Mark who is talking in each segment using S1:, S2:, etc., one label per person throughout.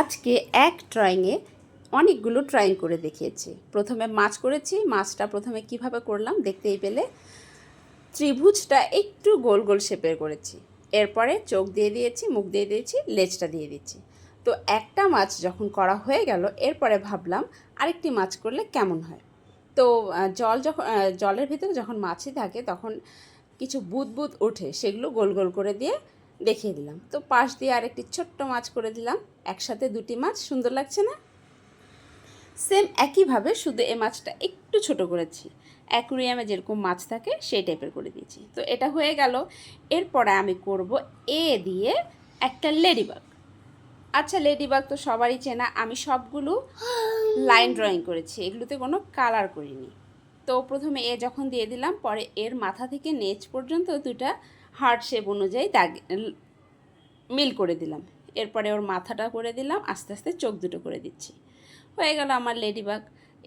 S1: আজকে এক ড্রয়িংয়ে অনেকগুলো ড্রয়িং করে দেখিয়েছি। প্রথমে মাছ করেছি, মাছটা প্রথমে কীভাবে করলাম দেখতেই পেলে। ত্রিভুজটা একটু গোল গোল শেপের করেছি। এরপরে চোখ দিয়ে দিয়েছি, মুখ দিয়ে দিয়েছি, লেজটা দিয়ে দিচ্ছি তো একটা মাছ যখন করা হয়ে গেল, এরপরে ভাবলাম আরেকটি মাছ করলে কেমন হয়? তো জল যখন জলের ভিতরে যখন মাছই থাকে তখন কিছু বুদ বুদ ওঠে, সেগুলো গোল গোল করে দিয়ে দেখিয়ে দিলাম। তো পাশ দিয়ে আরেকটি ছোট্ট মাছ করে দিলাম। একসাথে দুটি মাছ, সুন্দর লাগছে না? সেম একইভাবে শুধু এই মাছটা একটু ছোট করেছি। অ্যাকুরিয়ামে যেরকম মাছ থাকে, সেই টাইপের করে দিয়েছি। তো এটা হয়ে গেল। এরপরে আমি করব এ দিয়ে একটা লেডিবাগ আচ্ছা লেডিবাগ তো সবারই চেনা। আমি সবগুলো লাইন ড্রয়িং করেছি। এগুলোতে কোনো কালার করিনি। তো প্রথমে এ যখন দিয়ে দিলাম, পরে এর মাথা থেকে নেচ পর্যন্ত দুটা হার্ট শেপ অনুযায়ী দাগ মিল করে দিলাম। এরপরে ওর মাথাটা করে দিলাম, আস্তে আস্তে চোখ দুটো করে দিচ্ছি। হয়ে গেল আমার লেডিবাগ।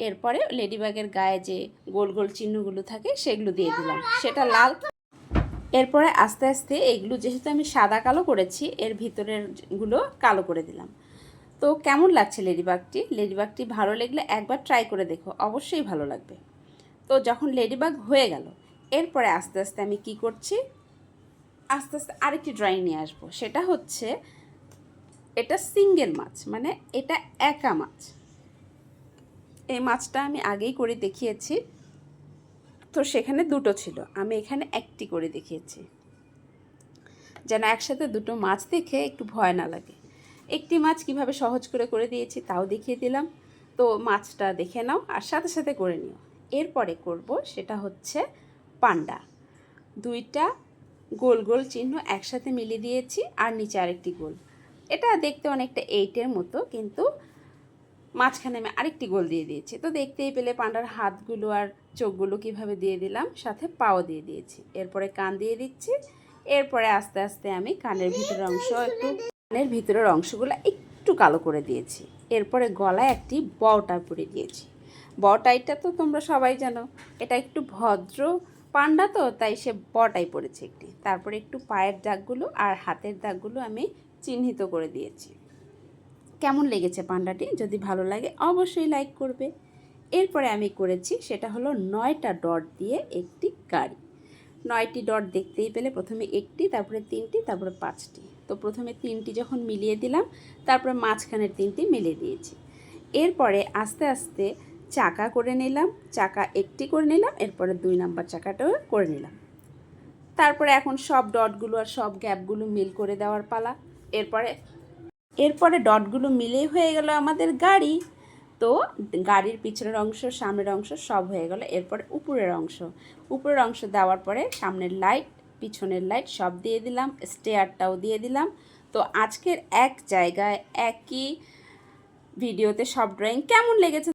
S1: এরপরে লেডিবাগের গায়ে যে গোল গোল চিহ্নগুলো থাকে, সেগুলো দিয়ে দিলাম। সেটা লাল। এরপরে আস্তে আস্তে এগুলো যেহেতু আমি সাদা কালো করেছি, এর ভিতরেরগুলো কালো করে দিলাম। তো কেমন লাগছে লেডিবাগটি? লেডিবাগটি ভালো লাগলে একবার ট্রাই করে দেখো, অবশ্যই ভালো লাগবে। তো যখন লেডিবাগ হয়ে গেল, এরপরে আস্তে আস্তে আমি কি করছি? আস্তে আস্তে আরেকটি ড্রয়িং নিয়ে আসব। সেটা হচ্ছে, এটা সিঙ্গেল মাছ মানে এটা একা মাছ। এই মাছটা আমি আগেই করে দেখিয়েছি। তো সেখানে দুটো ছিল, আমি এখানে একটি করে দেখিয়েছি। যেন একসাথে দুটো মাছ দেখে একটু ভয় না লাগে। একটি মাছ কীভাবে সহজ করে করে দিয়েছি তাও দেখিয়ে দিলাম। তো মাছটা দেখে নাও আর সাথে সাথে করে নিও। এরপরে করব, সেটা হচ্ছে পান্ডা। দুইটা গোল গোল চিহ্ন একসাথে মিলিয়ে দিয়েছি আর নিচে আরেকটি গোল। এটা দেখতে অনেকটা এইটের মতো, কিন্তু মাঝখানে আমি আরেকটি গোল দিয়ে দিয়েছি। তো দেখতেই পেলে পান্ডার হাতগুলো আর চোখগুলো কীভাবে দিয়ে দিলাম, সাথে পাও দিয়ে দিয়েছি। এরপরে কান দিয়ে দিচ্ছি, এরপরে আস্তে আস্তে আমি কানের ভিতরের অংশ একটু, কানের ভিতরের অংশগুলো একটু কালো করে দিয়েছি। এরপরে গলায় একটি বটাই পরে দিয়েছি। বটাইটা তো তোমরা সবাই জানো, এটা একটু ভদ্র পান্ডা তো, তাই সে বটাই পড়েছে একটি। তারপরে একটু পায়ের দাগগুলো আর হাতের দাগগুলো আমি চিহ্নিত করে দিয়েছি। কেমন লেগেছে পান্ডাটি? যদি ভালো লাগে অবশ্যই লাইক করবে। এরপরে আমি করেছি, সেটা হলো নয়টা ডট দিয়ে একটি গাড়ি। নয়টি ডট দেখতেই পেলে প্রথমে একটি, তারপরে তিনটি, তারপরে পাঁচটি। তো প্রথমে তিনটি যখন মিলিয়ে দিলাম, তারপরে মাঝখানের তিনটি মিলিয়ে দিয়েছি। এরপরে আস্তে আস্তে চাকা করে নিলাম, চাকা একটি করে নিলাম, এরপরে দুই নাম্বার চাকাটাও করে নিলাম। তারপরে এখন সব ডটগুলো আর সব গ্যাপগুলো মিল করে দেওয়ার পালা। এরপরে এরপরে ডটগুলো মিলে হয়ে গেল আমাদের গাড়ি। তো গাড়ির পিছনের অংশ, সামনের অংশ সব হয়ে গেল। এরপরে উপরের অংশ। উপরের অংশ দেওয়ার পরে সামনের লাইট, পিছনের লাইট সব দিয়ে দিলাম, স্টেয়ারটাও দিয়ে দিলাম। তো আজকের এক জায়গায় একই ভিডিওতে সব ড্রয়িং কেমন লেগেছে